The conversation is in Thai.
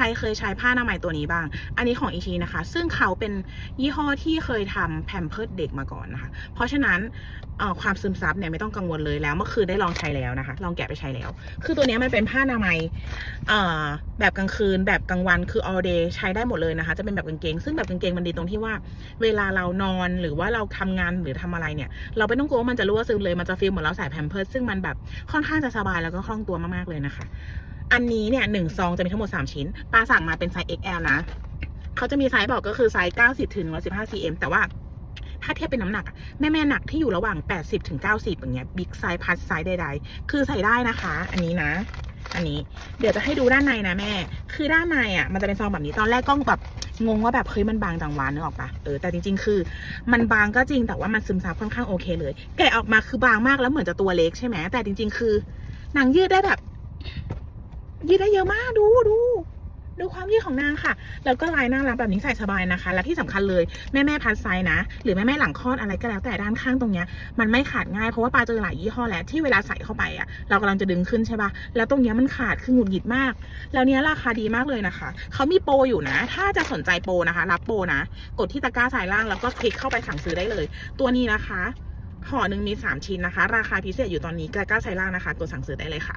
รเคยใช้ผ้าอนามัยตัวนี้บ้าง อันนี้ของอีชีนะคะ ซึ่งเขาเป็นยี่ห้อที่เคยทำแพมเพิร์ดเด็กมาก่อนนะคะ เพราะฉะนั้นความซึมซับเนี่ยไม่ต้องกังวลเลยแล้วเมื่อคืนได้ลองใช้แล้วนะคะ ลองแกะไปใช้แล้ว คือตัวนี้มันเป็นผ้าอนามัยแบบกลางคืนแบบกลางวันคือ all day ใช้ได้หมดเลยนะคะ จะเป็นแบบกางเกง ซึ่งแบบกางเกงมันดีตรงที่ว่า เวลาเรานอนหรือว่าเราทำงานหรือทำอะไรเนี่ย เราไม่ต้องกลัวว่ามันจะรั่วซึมเลยมันจะฟีลเหมือนเราใส่แพมเพิร์สซึ่งมันแบบค่อนข้างจะสบายแล้วก็คล่องตัวมากๆเลยนะคะ อันนี้เนี่ยหนึ่งซองจะมีทั้งหมด 3 ชิ้นปาสั่งมาเป็นไซส์ XL นะ เขาจะมีไซส์บอกก็คือไซส์90ถึง115 cm แต่ว่าถ้าเทียบเป็นน้ำหนักแม่แม่หนักที่อยู่ระหว่าง 80ถึง90 อย่างเงี้ยบิ๊กไซส์พัสไซส์ใดๆ คือใส่ได้นะคะ อันนี้นะ อันนี้เดี๋ยวจะให้ดูด้านในนะแม่ คือด้านในอะมันจะเป็นซองแบบนี้ตอนแรกกล้องแบบงงว่าแบบเฮ้ยมันบางจังวานนึกออกปะเออแต่จริงๆ คือ มันบางก็จริงแต่ว่ามันซึมซับค่อนข้างโอเคเลย แกะออกมาคือบางมากแล้วเหมือนจะตัวเล็กใช่ไหมแต่จริง ๆ คือหนังยืดได้แบบ ยืดได้เยอะมากดูดูดูความยืดของนางค่ะ แล้วก็ลายน่ารักแบบนี้ใส่สบายนะคะ และที่สำคัญเลยแม่แม่พัดไซนะ หรือแม่แม่หลังคลอดอะไรก็แล้วแต่ด้านข้างตรงเนี้ยมันไม่ขาดง่ายเพราะว่าปลาเจอหลายยี่ห้อแล้วที่เวลาใส่เข้าไปอะเรากำลังจะดึงขึ้นใช่ปะแล้วตรงเนี้ยมันขาดคือหงุดหงิดมาก แล้วเนี้ยราคาดีมากเลยนะคะเขามีโปรอยู่นะ ถ้าจะสนใจโปรนะคะ รับโปรนะ กดที่ตะกร้าสายล่างแล้วก็คลิกเข้าไปสั่งซื้อได้เลย ตัวนี้นะคะห่อหนึ่งมีสามชิ้นนะคะ ราคาพิเศษอยู่ตอนนี้ตะกร้าสายล่างนะคะกดสั่งซื้อได้เลยค่ะ